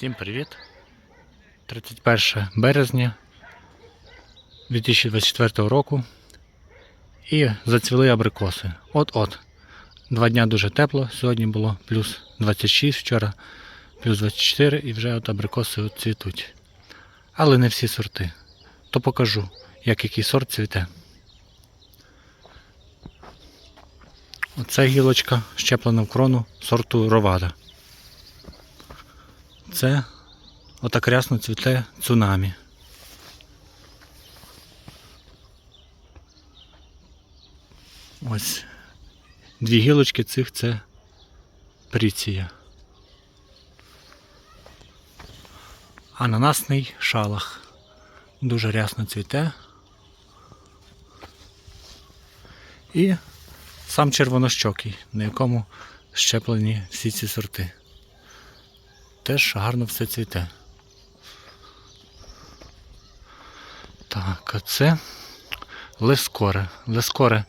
Всім привіт! 31 березня 2024 року. І зацвіли абрикоси. От-от. Два дня дуже тепло. Сьогодні було плюс 26, вчора плюс 24 і вже от абрикоси от цвітуть. Але не всі сорти. То покажу, як який сорт цвіте. Оце гілочка щеплена в крону сорту Ровада. Це отак рясно цвіте цунамі. Ось дві гілочки цих це пріція. Ананасний шалах. Дуже рясно цвіте. І сам червонощокий, на якому щеплені всі ці сорти теж гарно все цвіте. Так, а це лескоре. Лескоре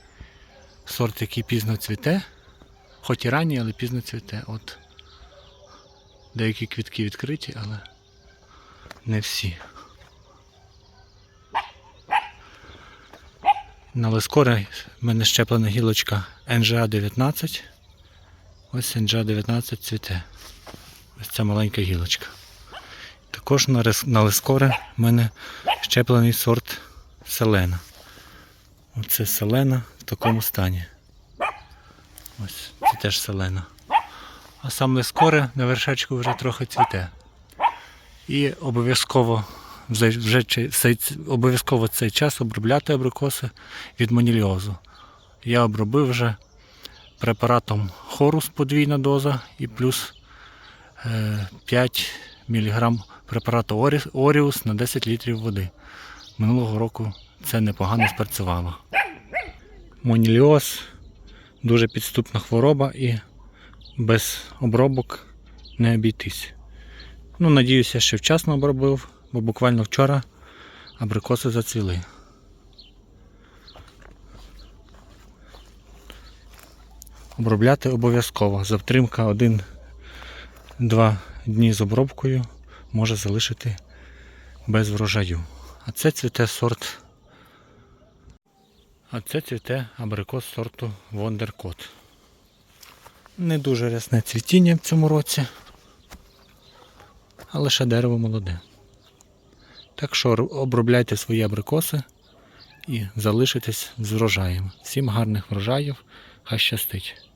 сорт, який пізно цвіте, хоч і ранній, але пізно цвіте. От деякі квітки відкриті, але не всі. На лескоре в мене щеплена гілочка NGA 19. Ось NGA 19 цвіте. Ось ця маленька гілочка. Також на, лискоре в мене щеплений сорт селена. Оце селена в такому стані. Ось це теж селена. А сам лискоре на вершечку вже трохи цвіте. І обов'язково вже, обов'язково цей час обробляти абрикоси від маніліозу. Я обробив вже препаратом хорус подвійна доза і плюс Е, 5 мг препарату Оріус на 10 літрів води. Минулого року це непогано спрацювало. Моніліоз дуже підступна хвороба і без обробок не обійтись. Ну, Надіюся, що вчасно обробив, бо буквально вчора абрикоси зацвіли. Обробляти обов'язково. Завтримка 1 два дні з обробкою може залишити без врожаю. А це цвіте сорт. А це цвіте абрикос сорту Вондеркот. Не дуже рясне цвітіння в цьому році, а лише дерево молоде. Так що обробляйте свої абрикоси і залишитесь з врожаєм. Всім гарних врожаїв, хай щастить!